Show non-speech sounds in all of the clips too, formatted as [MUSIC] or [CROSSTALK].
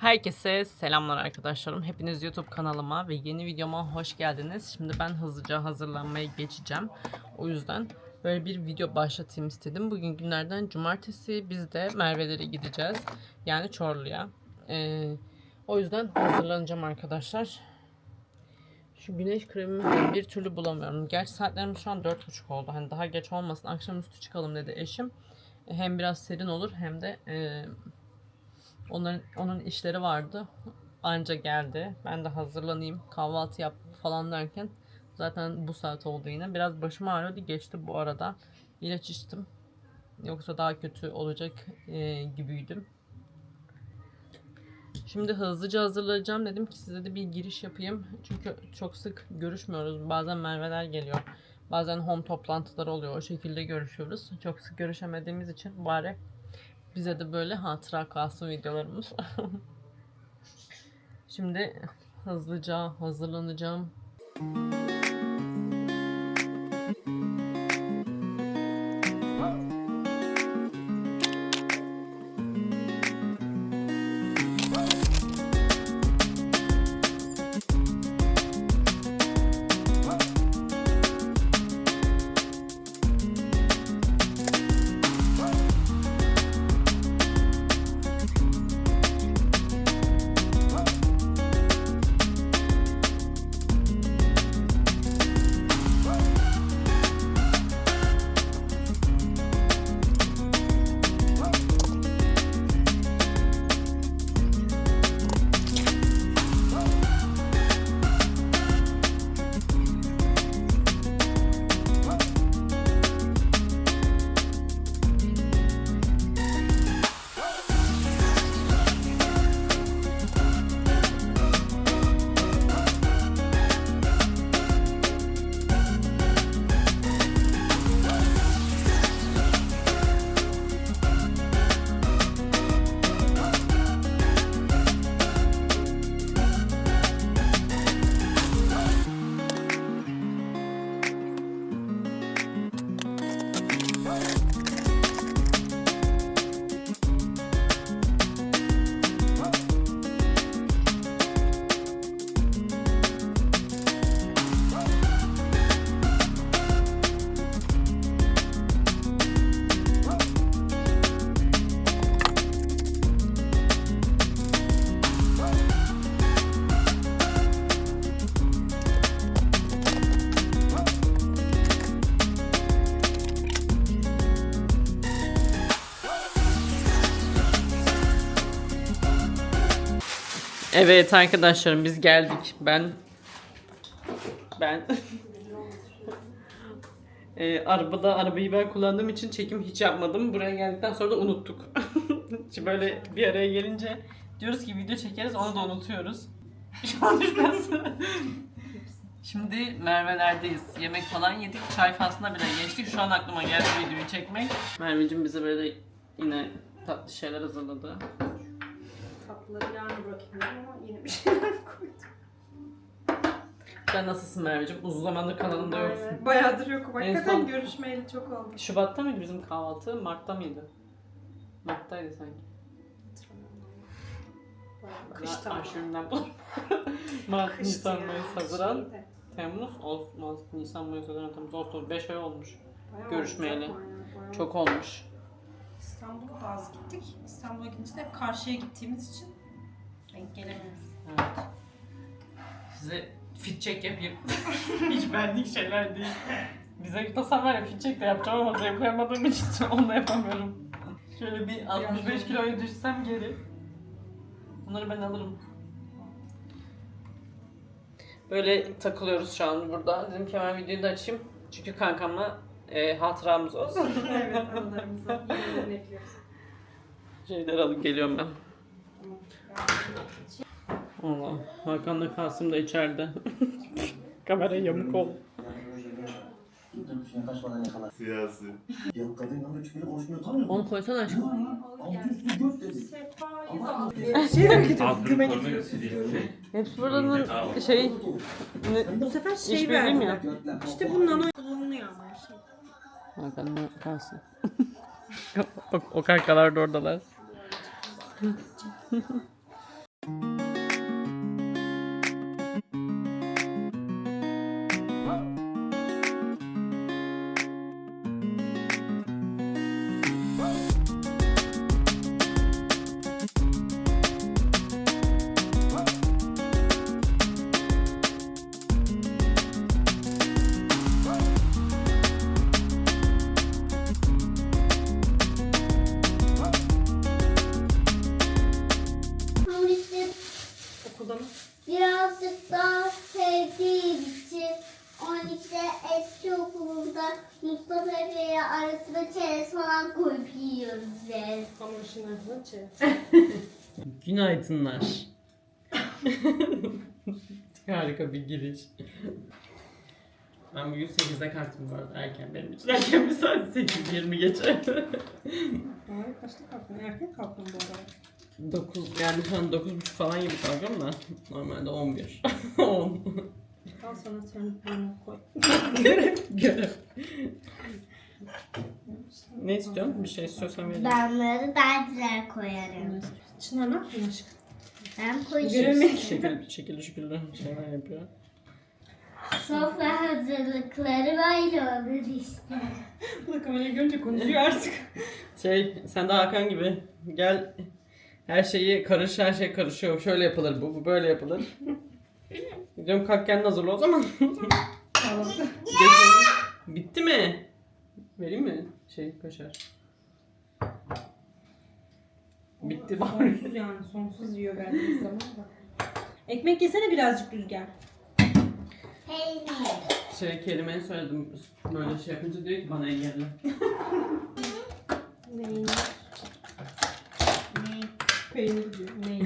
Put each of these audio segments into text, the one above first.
Herkese selamlar arkadaşlarım. Hepiniz YouTube kanalıma ve yeni videoma hoş geldiniz. Şimdi ben hızlıca hazırlanmaya geçeceğim. O yüzden böyle bir video başlatayım istedim. Bugün günlerden cumartesi biz de Merve'lere gideceğiz. Yani Çorlu'ya. Ee, o yüzden hazırlanacağım arkadaşlar. Şu güneş kremimi bir türlü bulamıyorum. Gerçi saatlerimiz şu an 4.30 oldu. Hani daha geç olmasın akşamüstü çıkalım dedi eşim. Hem biraz serin olur hem de e, Onların onun işleri vardı. Anca geldi. Ben de hazırlanayım, kahvaltı yap falan derken zaten bu saat oldu yine. Biraz başım ağrıyordu. Geçti bu arada. İlaç içtim. Yoksa daha kötü olacak e, gibiydim. Şimdi hızlıca hazırlayacağım dedim ki size de bir giriş yapayım. Çünkü çok sık görüşmüyoruz. Bazen Merveler geliyor. Bazen home toplantıları oluyor. O şekilde görüşüyoruz. Çok sık görüşemediğimiz için bari bize de böyle hatıra kalsın videolarımız. [LAUGHS] Şimdi hızlıca hazırlanacağım. Evet arkadaşlarım biz geldik. Ben ben Ee, arabada arabayı ben kullandığım için çekim hiç yapmadım. Buraya geldikten sonra da unuttuk. [LAUGHS] Şimdi böyle bir araya gelince diyoruz ki video çekeriz onu da unutuyoruz. Şu. [LAUGHS] Şimdi Merve'lerdeyiz. Yemek falan yedik. Çay faslına bile geçtik. Şu an aklıma geldi videoyu çekmek. Merveciğim bize böyle yine tatlı şeyler hazırladı. Tatlıları yarın bırakayım dedim ama yine bir [LAUGHS] şeyler koydum. Sen nasılsın Merveciğim? Uzun zamandır kanalında yoksun. Aynen. Bayağıdır yokum. En Hakikaten son- görüşmeyeli çok oldu. Şubat'ta mıydı bizim kahvaltı? Mart'ta mıydı? Mart'taydı sanki. Kış Ar- tamam. Arşivimden bulurum. [LAUGHS] Mart, Kıştı Nisan, ya, Mayıs, Haziran, şeyde. Temmuz, Ağustos, Mart, Nisan, Mayıs, Haziran, Temmuz, Ağustos 5 ay olmuş. Bayağı Görüşmeyeli. bayağı, bayağı Çok olmuş. İstanbul'a da az gittik. İstanbul'a gidince de hep karşıya gittiğimiz için denk gelemiyoruz. Evet. Size fit check yapayım. [LAUGHS] Hiç benlik şeyler değil. Bize tasam var ya fit check de yapacağım ama zevklayamadığım için [LAUGHS] onu da yapamıyorum. Şöyle bir 65 kiloya düşsem geri. Bunları ben alırım. Böyle takılıyoruz şu an burada. Dedim ki hemen videoyu da açayım. Çünkü kankamla e, hatıramız olsun. [LAUGHS] evet ekliyoruz. Şeyler alıp geliyorum ben. Allah. Hakan'la Kasım da içeride. [LAUGHS] Kamera yamuk ol. Dur düşüne kaçmadan yakala. Siyasi. Ya kadın hiçbiri konuşmuyor? Onu koysana aşkım. Altı üstü dedi. Ama Şey hareket Altını gösteriyor. Hepsi buranın şey... Ne, Bu sefer şey verdiler. Gökler. İşte bu nano bulunuyor ama her şey. Hakan'la Kasım. [LAUGHS] [LAUGHS] o, o karkalar da oradalar. 嗯就哼哼 [LAUGHS] Günaydınlar. [LAUGHS] Harika bir giriş. Ben bugün 8'de kalktım bu arada erken benim için. Erken bir saat 8.20 geçe. Ay kaçta kalktın? Erken kalktın bu arada. 9 yani şu an 9.30 falan gibi kalkıyorum da normalde 11. 10. [LAUGHS] Al sana sen bunu koy. Görev. Ne istiyorsun? Bir şey istiyorsan vereyim. Ben bunları daha güzel koyarım. Çınar ne yapıyorsun aşkım? Ben koyacağım. Şekil, şekilli şekilli şeyler yapıyor. Sofra hazırlıkları böyle olur işte. [LAUGHS] Bu da kamerayı görünce konuşuyor artık. Şey sen de Hakan gibi gel her şeyi karış her şey karışıyor. Şöyle yapılır bu, bu böyle yapılır. Diyorum kalk kendin hazırla o zaman. [LAUGHS] Tamam. Bitti mi? Vereyim mi? Şey kaşar. Bitti bari. Sonsuz yani sonsuz yiyor verdiğiniz zaman da. Ekmek yesene birazcık rüzgar. Peynir. Şey kelimeyi söyledim. Böyle şey yapınca diyor ki bana engelli. [LAUGHS] Neyin? Peynir diyor. Neyin?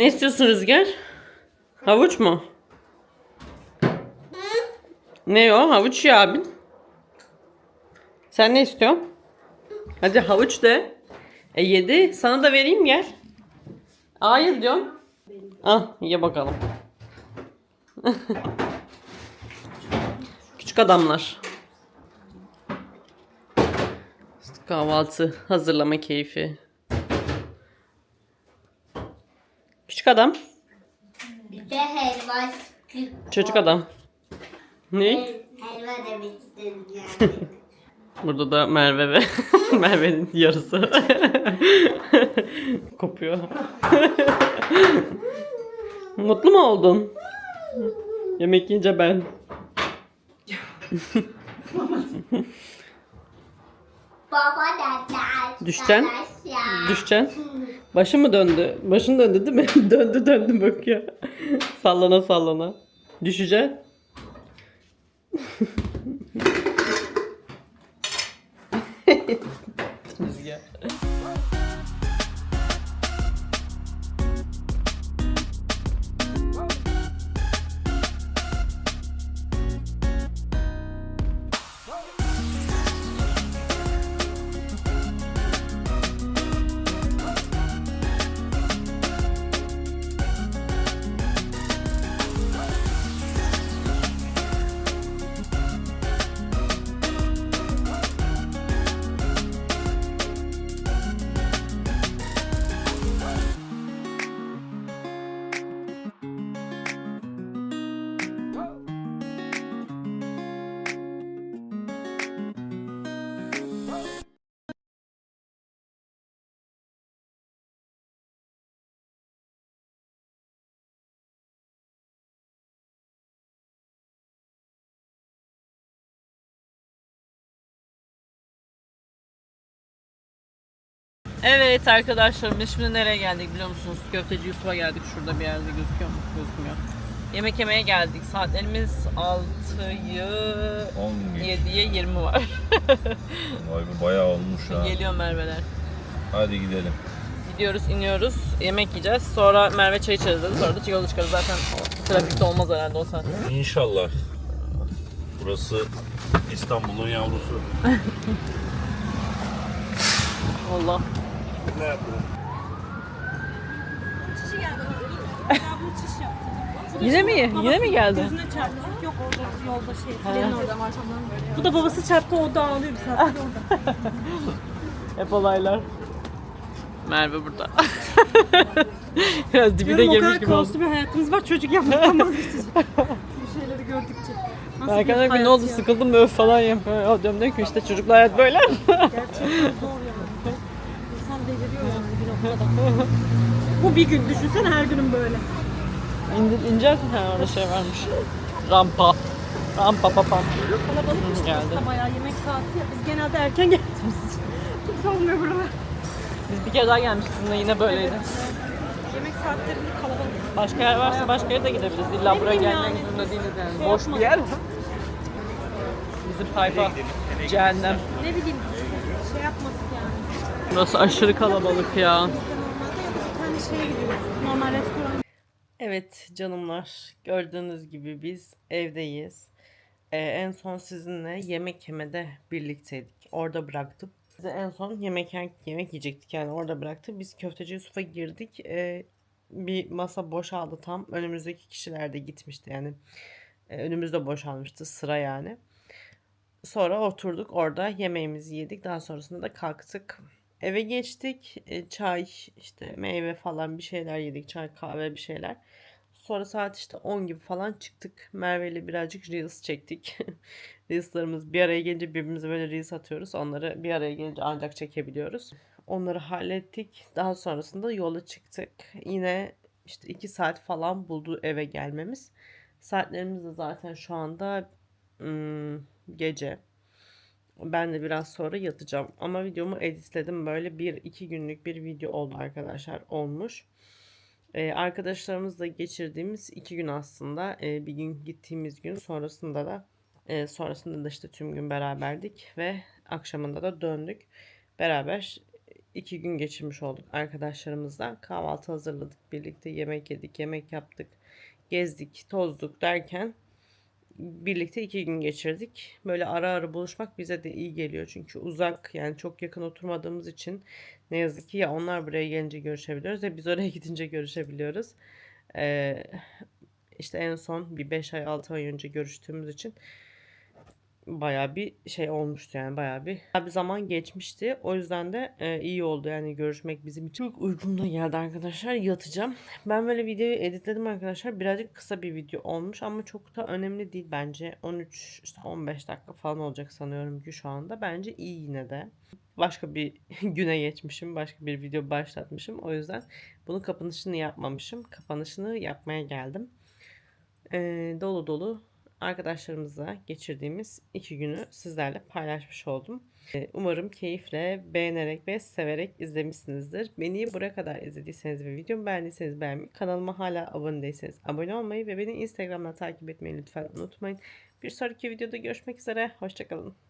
Ne istiyorsun Rüzgar? Havuç mu? Ne o? Havuç ya abin. Sen ne istiyorsun? Hadi havuç de. E yedi. Sana da vereyim gel. Hayır diyorsun. Al ye bakalım. Küçük adamlar. Kahvaltı hazırlama keyfi. Küçük adam. Bir de helva. Çocuk adam. Ne? Helva demek istedim yani. [LAUGHS] Burada da Merve ve [LAUGHS] Merve'nin yarısı [LAUGHS] kopuyor. Mutlu mu oldun? Yemek yiyince ben. Baba derler. Düşten. Düşten. Başı mı döndü? Başın döndü değil mi? [LAUGHS] döndü döndü bak ya. sallana sallana. Düşeceksin. [LAUGHS] Evet arkadaşlarım biz şimdi nereye geldik biliyor musunuz? Köfteci Yusuf'a geldik. Şurada bir yerde gözüküyor mu? Gözükmüyor. Yemek yemeye geldik. Saatlerimiz 6'yı 10 geç. 7'ye 20 var. [LAUGHS] Vay be bayağı olmuş ha. Geliyor Merve'ler. Hadi gidelim. Gidiyoruz, iniyoruz. Yemek yiyeceğiz. Sonra Merve çay içeriz dedi. Sonra da yola çıkarız. Zaten trafikte olmaz herhalde o saat. İnşallah. Burası İstanbul'un yavrusu. [LAUGHS] Allah. Ne yapıyorsun? Çişi geldi. Abla çiş yaptı. Yine mi? Yine mi geldi? Gözüne çarptı. Yok orada yolda şey. Filenin orada marşamdan böyle. Bu da babası çarptı o da ağlıyor bir saattir orada. [LAUGHS] Hep olaylar. Merve burada. [LAUGHS] Biraz dibine Diyorum o girmiş kadar gibi oldu. kaoslu bir hayatımız var çocuk yapmaktan vazgeçeceğiz. Bu şeyleri gördükçe. Nasıl Erkan hayat ne oldu ya? sıkıldım öf falan yapıyor. O diyorum diyor ki işte çocukla hayat böyle. Gerçekten zor ya. İnsan deliriyor yani bir noktada. Bu bir gün düşünsene her günün böyle. İndir, ineceğiz mi? Ha orada şey varmış. Rampa. Rampa papam. Kalabalıkmış Hı, geldi. geldi. bayağı yemek saati ya. Biz genelde erken geldiğimiz için. [LAUGHS] Kimse olmuyor burada. Biz bir kere daha gelmiştik sizinle yine böyleydi. Yemek saatlerinde kalabalık. Başka yer varsa başka yere de gidebiliriz. İlla Ne buraya bileyim gelmek yani. zorunda değiliz yani. Şey Boş bir yapmadım. yer. Bizim tayfa cehennem. Ne bileyim şey yapmadık. Burası aşırı kalabalık ya. Evet canımlar gördüğünüz gibi biz evdeyiz. Ee, en son sizinle yemek yemede birlikteydik. Orada bıraktım. Bizi en son yemek yemek yiyecektik yani orada bıraktı. Biz köfteci Yusuf'a girdik. Ee, bir masa boşaldı tam. Önümüzdeki kişiler de gitmişti yani. Ee, önümüzde boşalmıştı sıra yani. Sonra oturduk orada yemeğimizi yedik. Daha sonrasında da kalktık. Eve geçtik. E, çay, işte meyve falan bir şeyler yedik. Çay, kahve bir şeyler. Sonra saat işte 10 gibi falan çıktık. Merve ile birazcık Reels çektik. [LAUGHS] Reels'larımız bir araya gelince birbirimize böyle Reels atıyoruz. Onları bir araya gelince ancak çekebiliyoruz. Onları hallettik. Daha sonrasında yola çıktık. Yine işte 2 saat falan buldu eve gelmemiz. Saatlerimiz de zaten şu anda ım, gece. Ben de biraz sonra yatacağım. Ama videomu editledim. Böyle bir iki günlük bir video oldu arkadaşlar. Olmuş. Ee, arkadaşlarımızla geçirdiğimiz iki gün aslında. Ee, bir gün gittiğimiz gün sonrasında da e, sonrasında da işte tüm gün beraberdik ve akşamında da döndük. Beraber iki gün geçirmiş olduk arkadaşlarımızla. Kahvaltı hazırladık. Birlikte yemek yedik, yemek yaptık. Gezdik, tozduk derken birlikte iki gün geçirdik. Böyle ara ara buluşmak bize de iyi geliyor. Çünkü uzak yani çok yakın oturmadığımız için ne yazık ki ya onlar buraya gelince görüşebiliyoruz ya biz oraya [LAUGHS] gidince görüşebiliyoruz. Ee, işte en son bir 5 ay 6 ay önce görüştüğümüz için bayağı bir şey olmuştu yani bayağı bir, bir zaman geçmişti. O yüzden de e, iyi oldu yani görüşmek bizim için. Çok uykum da geldi arkadaşlar. Yatacağım. Ben böyle videoyu editledim arkadaşlar. Birazcık kısa bir video olmuş ama çok da önemli değil bence. 13 işte 15 dakika falan olacak sanıyorum ki şu anda. Bence iyi yine de. Başka bir [LAUGHS] güne geçmişim. Başka bir video başlatmışım. O yüzden bunun kapanışını yapmamışım. Kapanışını yapmaya geldim. Ee, dolu dolu arkadaşlarımızla geçirdiğimiz iki günü sizlerle paylaşmış oldum. Ee, Umarım keyifle, beğenerek ve severek izlemişsinizdir. Beni buraya kadar izlediyseniz ve videomu beğendiyseniz beğenmeyi, kanalıma hala abone değilseniz abone olmayı ve beni Instagram'dan takip etmeyi lütfen unutmayın. Bir sonraki videoda görüşmek üzere. Hoşçakalın.